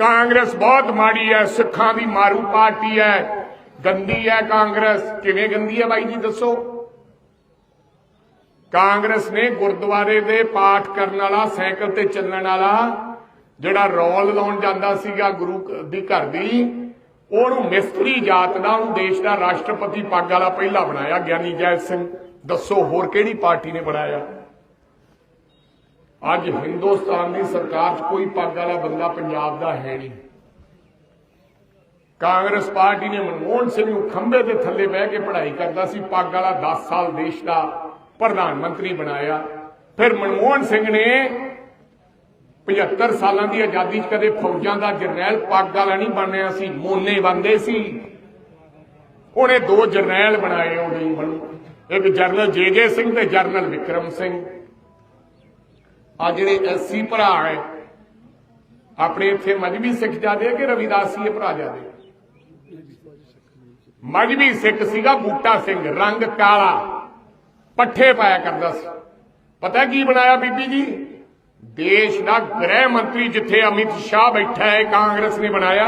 ਕਾਂਗਰਸ ਬਹੁਤ ਮਾੜੀ ਹੈ, ਸਿੱਖਾਂ ਦੀ ਮਾਰੂ ਪਾਰਟੀ ਹੈ। ਗੰਦੀ ਹੈ ਕਾਂਗਰਸ। ਕਿਵੇਂ ਗੰਦੀ ਹੈ ਬਾਈ ਜੀ, ਦੱਸੋ? ਕਾਂਗਰਸ ਨੇ ਗੁਰਦੁਆਰੇ ਦੇ ਪਾਠ ਕਰਨ ਵਾਲਾ, ਸਾਈਕਲ ਤੇ ਚੱਲਣ ਵਾਲਾ, ਜਿਹੜਾ ਰੌਲ ਲਾਉਣ ਜਾਂਦਾ ਸੀਗਾ ਗੁਰੂ ਦੀ ਘਰ ਦੀ, ਉਹਨੂੰ ਮਿਸਤਰੀ ਜਾਤ ਦਾ, ਉਹਨੂੰ ਦੇਸ਼ ਦਾ ਰਾਸ਼ਟਰਪਤੀ ਪੱਗ ਵਾਲਾ ਪਹਿਲਾ ਬਣਾਇਆ, ਗਿਆਨੀ ਜੈਲ ਸਿੰਘ। ਦੱਸੋ ਹੋਰ ਕਿਹੜੀ ਪਾਰਟੀ ਨੇ ਬਣਾਇਆ? ਅੱਜ ਹਿੰਦੁਸਤਾਨ ਦੀ ਸਰਕਾਰ 'ਚ ਕੋਈ ਪੱਗ ਵਾਲਾ ਬੰਦਾ ਪੰਜਾਬ ਦਾ ਹੈ ਨਹੀਂ। ਕਾਂਗਰਸ ਪਾਰਟੀ ਨੇ ਮਨਮੋਹਨ ਸਿੰਘ ਨੂੰ ਖੰਭੇ ਦੇ ਥੱਲੇ ਬਹਿ ਕੇ ਪੜ੍ਹਾਈ ਕਰਦਾ ਸੀ, ਪੱਗ ਵਾਲਾ 10 ਸਾਲ ਦੇਸ਼ ਦਾ ਪ੍ਰਧਾਨ ਮੰਤਰੀ ਬਣਾਇਆ। ਫਿਰ ਮਨਮੋਹਨ ਸਿੰਘ ਨੇ 75 ਸਾਲਾਂ ਦੀ ਆਜ਼ਾਦੀ 'ਚ ਕਦੇ ਫੌਜਾਂ ਦਾ ਜਰਨੈਲ ਪੱਗ ਵਾਲਾ ਨਹੀਂ ਬਣਿਆ ਸੀ, ਮੋਨੇ ਬੰਦੇ ਸੀ। ਉਹਨੇ ਦੋ ਜਰਨੈਲ ਬਣਾਏ ਉਹਦੇ ਮਨ- ਇੱਕ ਜਰਨਲ ਜੇਜੇ ਸਿੰਘ ਤੇ ਜਰਨਲ ਵਿਕਰਮ ਸਿੰਘ। ਆ ਜਿਹੜੇ ਐਸੀ ਭਰਾ ਹੈ, ਆਪਣੇ ਇੱਥੇ ਮਜਬੀ ਸਿੱਖ ਜਾਦੇ ਕਿ ਰਵਿਦਾਸੀਏ ਭਰਾ ਜਾਦੇ ਮਜਬੀ ਸਿੱਖ ਸੀਗਾ ਬੂਟਾ ਸਿੰਘ, ਰੰਗ ਕਾਲਾ, ਪੱਠੇ ਪਾਇਆ ਕਰਦਾ ਸੀ। ਪਤਾ ਕੀ ਬਣਾਇਆ ਬੀਬੀ ਜੀ? ਦੇਸ਼ ਦਾ ਗ੍ਰਹਿ ਮੰਤਰੀ ਜਿੱਥੇ ਅਮਿਤ ਸ਼ਾਹ ਬੈਠਾ ਹੈ, ਕਾਂਗਰਸ ਨੇ ਬਣਾਇਆ।